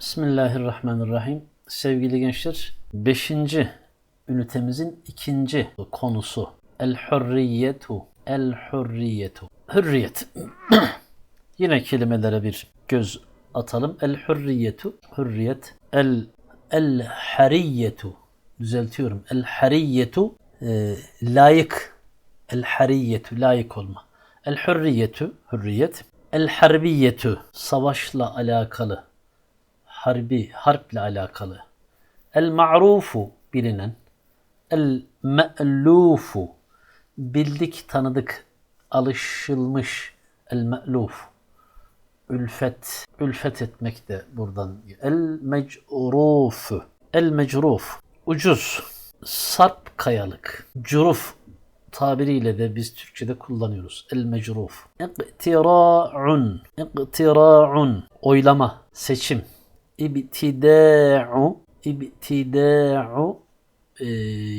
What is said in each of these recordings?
Bismillahirrahmanirrahim. Sevgili gençler, 5. ünitemizin ikinci konusu. El hurriyetu. El hurriyetu. Hürriyet. Yine kelimelere bir göz atalım. El hurriyetu. Hürriyet. El el hariyetu. Düzeltiyorum. El hariyetu e, layık. El hariyetu layık olma. El hurriyetu hürriyet. El harbiyetu savaşla alakalı harbi, harple alakalı. El ma'rufu bilinen. El me'lufu bildik, tanıdık, alışılmış. El me'luf ülfet, ülfet etmek de buradan. El mecrufu, el mecruf, ucuz, sarp kayalık, curuf tabiriyle de biz Türkçe'de kullanıyoruz. El mecruf. İktira'un, iktira'un, oylama, seçim ibtida'u ibtida'u e,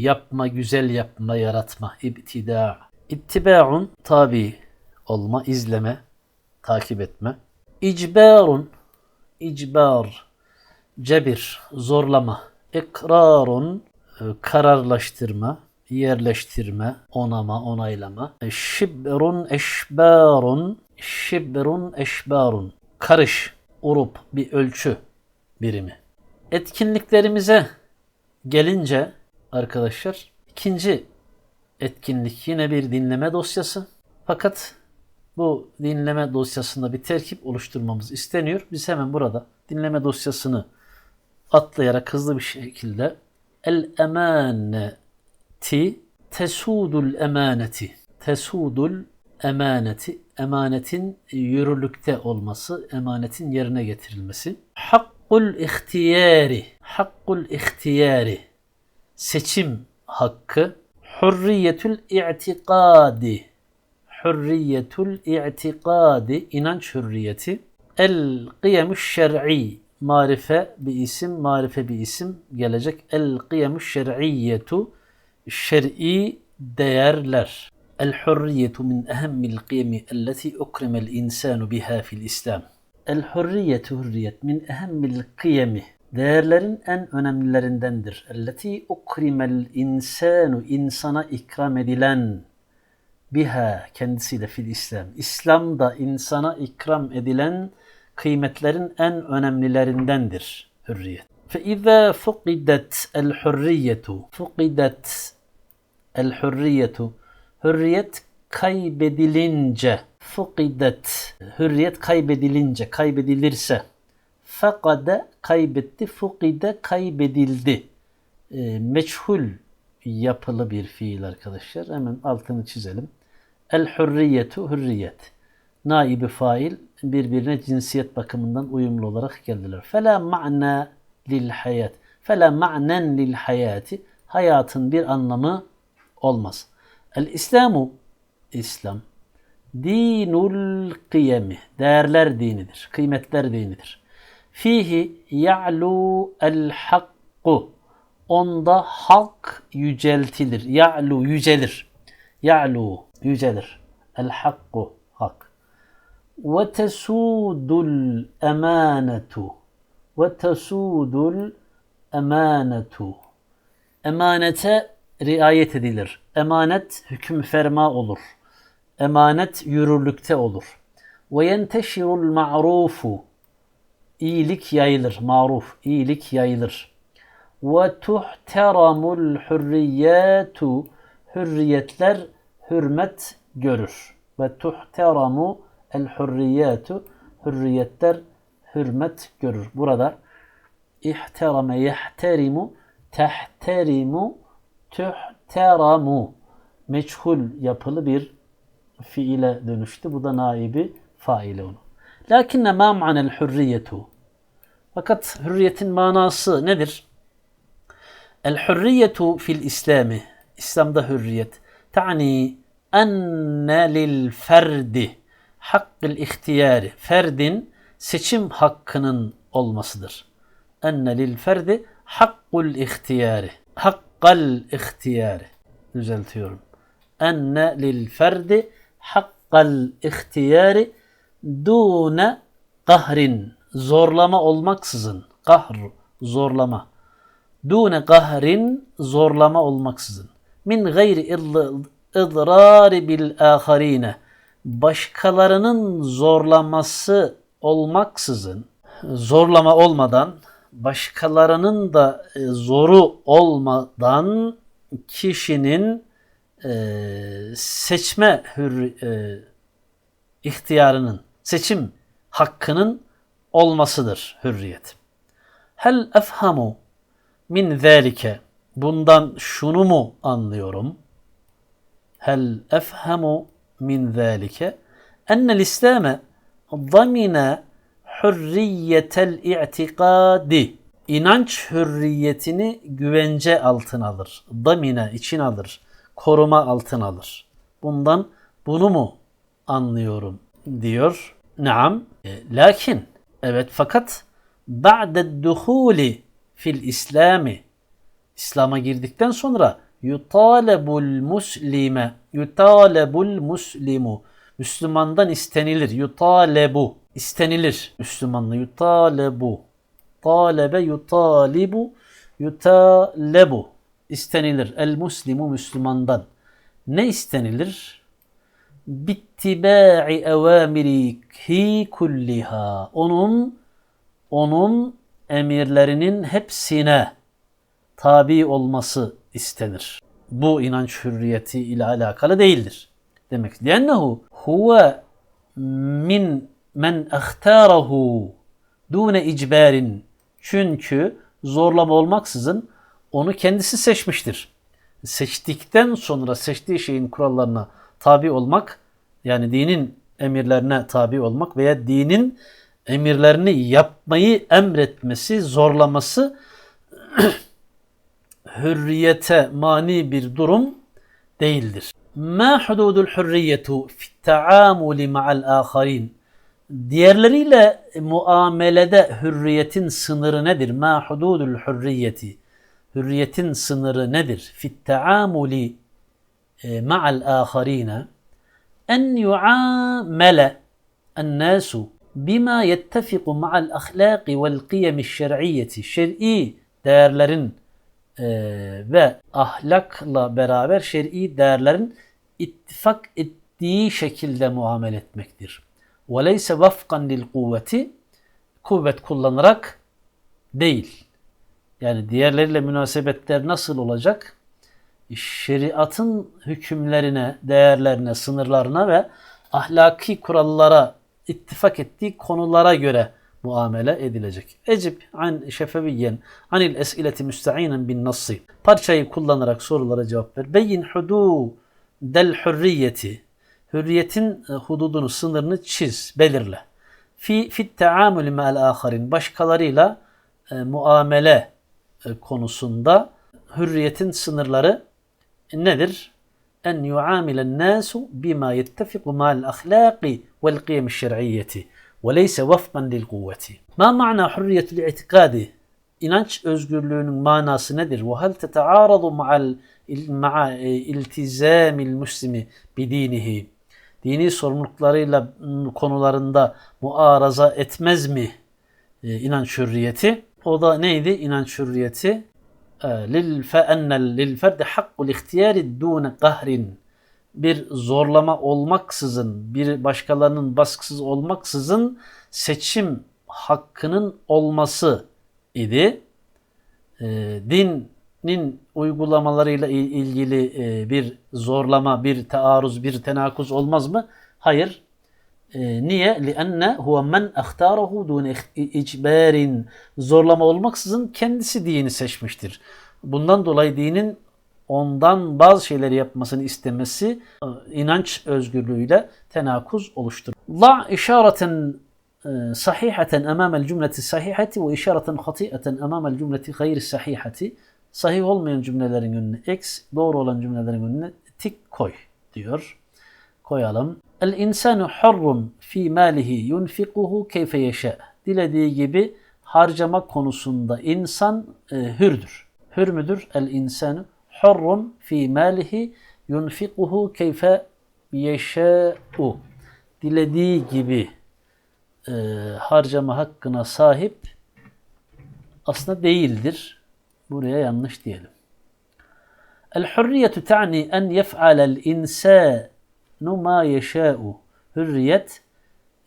yapma, güzel yapma, yaratma. İbtida. İttiba'un tabi olma, izleme, takip etme. İcbarun icbar cebir, zorlama. İkrarun e, kararlaştırma, yerleştirme, onama, onaylama. Şibrun eşbarun şibrun eşbarun karış, urup bir ölçü birimi. Etkinliklerimize gelince arkadaşlar ikinci etkinlik yine bir dinleme dosyası. Fakat bu dinleme dosyasında bir terkip oluşturmamız isteniyor. Biz hemen burada dinleme dosyasını atlayarak hızlı bir şekilde el emaneti tesudul emaneti tesudul emaneti emanetin yürürlükte olması, emanetin yerine getirilmesi. Hak Hakkul ihtiyari. Hakkul ihtiyari. Seçim hakkı. Hürriyetül i'tikadi. Hürriyetül i'tikadi. inanç hürriyeti. El kıyemüş şer'i. Marife bir isim, marife bir isim gelecek. El kıyemüş şer'iyyetu. Şer'i değerler. El hürriyetu min ehemmil kıyemi elleti ukremel insanu biha fil İslam. El hürriyetu hürriyet min ehemmil kıyemi değerlerin en önemlilerindendir. Elleti ukrimel insanu insana ikram edilen biha kendisiyle fil İslam. İslam'da insana ikram edilen kıymetlerin en önemlilerindendir hürriyet. فإذا فقدت الحرية فقدت الحرية hürriyet kaybedilince fukidet hürriyet kaybedilince kaybedilirse fakade kaybetti fukide kaybedildi e, meçhul yapılı bir fiil arkadaşlar hemen altını çizelim el hürriyetu hürriyet naibi fail birbirine cinsiyet bakımından uyumlu olarak geldiler. Fela ma'na lil hayat. Fela ma'nen lil hayati. Hayatın bir anlamı olmaz. El İslamu İslam dinul kıyemi değerler dinidir, kıymetler dinidir. Fihi ya'lu el hakku onda hak yüceltilir. Ya'lu yücelir. Ya'lu yücelir. El hakku hak. Ve tesudul emanetu ve tesudul emanetu emanete riayet edilir. Emanet hüküm ferma olur emanet yürürlükte olur. Ve yenteşirul ma'rufu iyilik yayılır. Maruf, iyilik yayılır. Ve tuhteramul hürriyatu hürriyetler hürmet görür. Ve tuhteramu el hürriyatu hürriyetler hürmet görür. Burada ihterame yehterimu tehterimu tuhteramu meçhul yapılı bir fiile dönüştü. Bu da naibi faile onu. Lakinne ma ma'nel hürriyetu. Fakat hürriyetin manası nedir? El hürriyetu fil İslami. İslam'da hürriyet. Ta'ni enne lil ferdi hakkıl ihtiyari. Ferdin seçim hakkının olmasıdır. Enne lil ferdi hakkul ihtiyari. Hakkal ihtiyari. Düzeltiyorum. Enne lil ferdi hakkal ihtiyari dune kahrin zorlama olmaksızın. Kahr zorlama. Dune gahrin zorlama olmaksızın. Min gayri idrari bil aharine başkalarının zorlaması olmaksızın zorlama olmadan başkalarının da e, zoru olmadan kişinin e, seçme hür, e, ihtiyarının, seçim hakkının olmasıdır hürriyet. Hel efhamu min zâlike bundan şunu mu anlıyorum? Hel efhamu min zâlike ennel İslam'e zamine hürriyetel i'tikadi inanç hürriyetini güvence altına alır. Damine için alır. Koruma altına alır. Bundan bunu mu anlıyorum diyor. Naam. E, lakin evet fakat ba'de duhuli fil İslami İslam'a girdikten sonra yutalebul muslime yutalebul muslimu Müslümandan istenilir. Yutalebu istenilir. Müslümanlı yutalebu. Talebe yutalibu yutalebu istenilir. El muslimu Müslümandan. Ne istenilir? Bittiba'i evamirihi kulliha. Onun onun emirlerinin hepsine tabi olması istenir. Bu inanç hürriyeti ile alakalı değildir. Demek liennehu huve min men ahtarahu dune icbarin. Çünkü zorlama olmaksızın onu kendisi seçmiştir. Seçtikten sonra seçtiği şeyin kurallarına tabi olmak yani dinin emirlerine tabi olmak veya dinin emirlerini yapmayı emretmesi, zorlaması hürriyete mani bir durum değildir. Ma hududul hürriyetu fi taamuli ma'al aharin. Diğerleriyle muamelede hürriyetin sınırı nedir? Ma hududul hürriyeti hürriyetin sınırı nedir? Fit taamuli e, ma'al aharina en yu'amele en-nasu bima yettefiku ma'al ahlaki vel kıyemi şer'iyyeti şer'i değerlerin e, ve ahlakla beraber şer'i değerlerin ittifak ettiği şekilde muamele etmektir. Ve leyse vafkan lil kuvveti kuvvet kullanarak değil. Yani diğerleriyle münasebetler nasıl olacak? Şeriatın hükümlerine, değerlerine, sınırlarına ve ahlaki kurallara ittifak ettiği konulara göre muamele edilecek. Ecib an şefeviyen anil esileti müsteinen bin nassi. Parçayı kullanarak sorulara cevap ver. Beyin hudu del hürriyeti. Hürriyetin e, hududunu, sınırını çiz, belirle. Fi fit taamülü me'al aharin. Başkalarıyla e, muamele konusunda hürriyetin sınırları nedir? En yuamilen nasu bima yettefiku ma'al ahlaki vel kıyem şer'iyyeti ve leyse vafkan lil kuvveti. Ma ma'na hürriyetul itikadi? İnanç özgürlüğünün manası nedir? Ve hel tetearadu ma'al ma'a iltizamil muslimi bidinihi? Dini sorumluluklarıyla konularında muaraza etmez mi e, inanç hürriyeti? O da neydi inanç hürriyeti? lil fe'ennel lil ferdi hakkul ihtiyari dune kahrin bir zorlama olmaksızın, bir başkalarının baskısız olmaksızın seçim hakkının olması idi. E, dinin uygulamalarıyla ilgili e, bir zorlama, bir taarruz, bir tenakuz olmaz mı? Hayır. E, niye? لِأَنَّ هُوَ مَنْ اَخْتَارَهُ دُونَ اِعْبَارٍ Zorlama olmaksızın kendisi dini seçmiştir. Bundan dolayı dinin ondan bazı şeyleri yapmasını istemesi e, inanç özgürlüğüyle tenakuz oluşturur. La işareten e, sahiheten emamel cümleti sahihati ve işareten hati'eten emamel cümleti gayri sahihati sahih olmayan cümlelerin önüne x, doğru olan cümlelerin önüne tik koy diyor. Koyalım. El insanu fi malihi yunfikuhu keyfe yeşe. Dilediği gibi harcama konusunda insan e, hürdür. Hür müdür? El insanu fi malihi yunfikuhu keyfe yeşe'u. Dilediği gibi e, harcama hakkına sahip aslında değildir. Buraya yanlış diyelim. El-hürriyetu ta'ni en yef'alel ma yeşâ'u. Hürriyet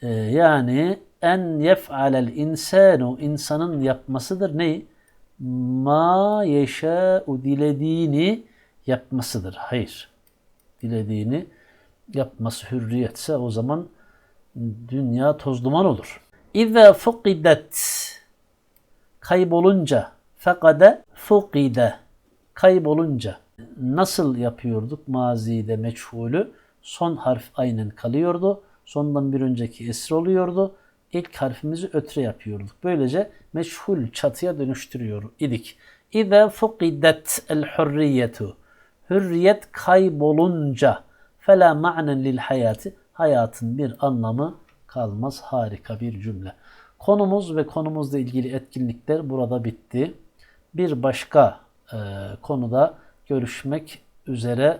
e, yani en yef'alel insanu insanın yapmasıdır. Ne? Ma yeşâ'u dilediğini yapmasıdır. Hayır. Dilediğini yapması hürriyetse o zaman dünya toz duman olur. İza fuqidet kaybolunca fekade fukide kaybolunca nasıl yapıyorduk mazide meçhulü son harf aynen kalıyordu. Sondan bir önceki esir oluyordu. İlk harfimizi ötre yapıyorduk. Böylece meçhul çatıya dönüştürüyor idik. İza fuqidet el hürriyetu hürriyet kaybolunca fela ma'nen lil hayati. Hayatın bir anlamı kalmaz. Harika bir cümle. Konumuz ve konumuzla ilgili etkinlikler burada bitti. Bir başka e, konuda görüşmek üzere